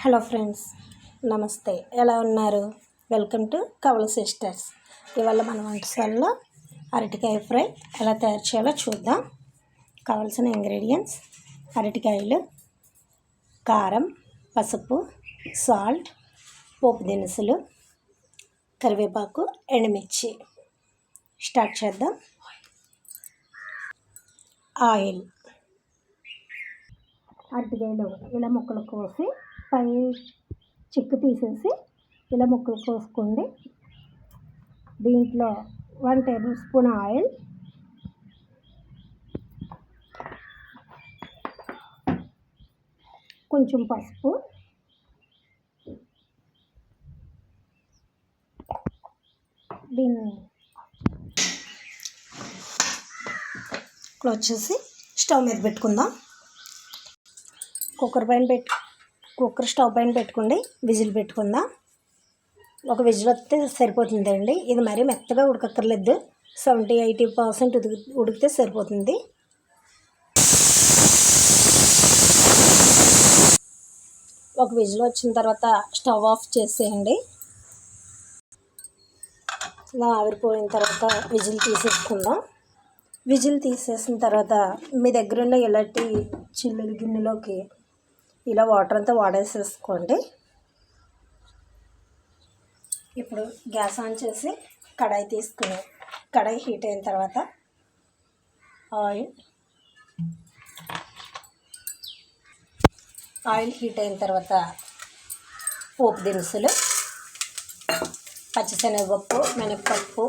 Hello friends నమస్తే. ఎలా ఉన్నారు? వెల్కమ్ టు కవల సిస్టర్స్. ఇవాళ మన వంటశాలలో అరటికాయ ఫ్రై ఎలా తయారు చేయాలో చూద్దాం. కావలసిన ఇంగ్రీడియంట్స్ అరటికాయలు కారం పసుపు సాల్ట్ పోపు దినుసులు కరివేపాకు ఎండుమిర్చి. స్టార్ట్ చేద్దాం. ఆయిల్. అరటికాయలు ఇలా ముక్కలు కోసి పై చిక్కు తీసేసి ఇలా ముక్కలు కోసుకోండి. దీంట్లో వన్ టేబుల్ స్పూన్ ఆయిల్. కొంచెం పసుపు. దీన్ని వచ్చేసి చేసి స్టవ్ మీద పెట్టుకుందాం. కుక్కర్ పైన పెట్టు కుక్కర్ స్టవ్ పైన పెట్టుకోండి. విజిల్ పెట్టుకుందాం. ఒక విజిల్ వస్తే సరిపోతుందండి. ఇది మరీ మెత్తగా ఉడకక్కర్లేదు. సెవెంటీ ఎయిటీ పర్సెంట్ ఉడికి ఉడికితే సరిపోతుంది. ఒక విజిల్ వచ్చిన తర్వాత స్టవ్ ఆఫ్ చేసేయండి. ఇలా ఆవిరిపోయిన తర్వాత విజిల్ తీసేసుకుందాం. విజిల్ తీసేసిన తర్వాత మీ దగ్గర ఉన్న ఇలాంటి చిల్లుల గిన్నెలోకి ఇలా వాటర్ అంతా వాడేసేసుకోండి. ఇప్పుడు గ్యాస్ ఆన్ చేసి కడాయి తీసుకుని కడాయి హీట్ అయిన తర్వాత ఆయిల్ ఆయిల్ హీట్ అయిన తర్వాత పోపు దినుసులు పచ్చిశనగపప్పు మినప్పప్పు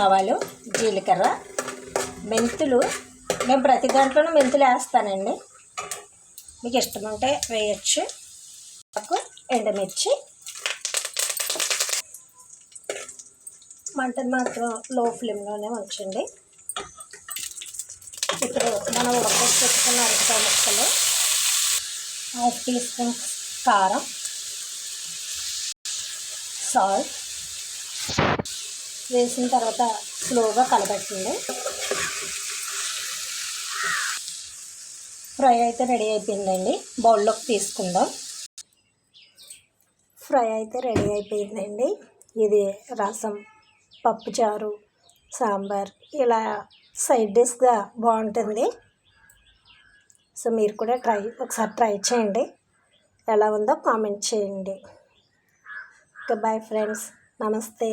ఆవాలు జీలకర్ర మెంతులు. నేను ప్రతి దాంట్లోనూ మెంతులు వేస్తానండి. మీకు ఇష్టం ఉంటే వేయచ్చు ఎండుమిర్చి. మంటను మాత్రం లో ఫ్లేమ్లోనే ఉంచండి. ఇప్పుడు మనం ఉడకబెట్టుకున్న అరటికాయ ముక్కలు హాఫ్ టీ స్పూన్ కారం సాల్ట్. వేసిన తర్వాత స్లోగా కలబెట్టండి. ఫ్రై అయితే రెడీ అయిపోయిందండి. బౌల్లోకి తీసుకుందాం. ఫ్రై అయితే రెడీ అయిపోయిందండి. ఇది రసం పప్పుచారు సాంబార్ ఇలా సైడ్ డిష్గా బాగుంటుంది. సో మీరు కూడా ట్రై ఒకసారి ట్రై చేయండి. ఎలా ఉందో కామెంట్ చేయండి. ఓకే బాయ్ ఫ్రెండ్స్ నమస్తే.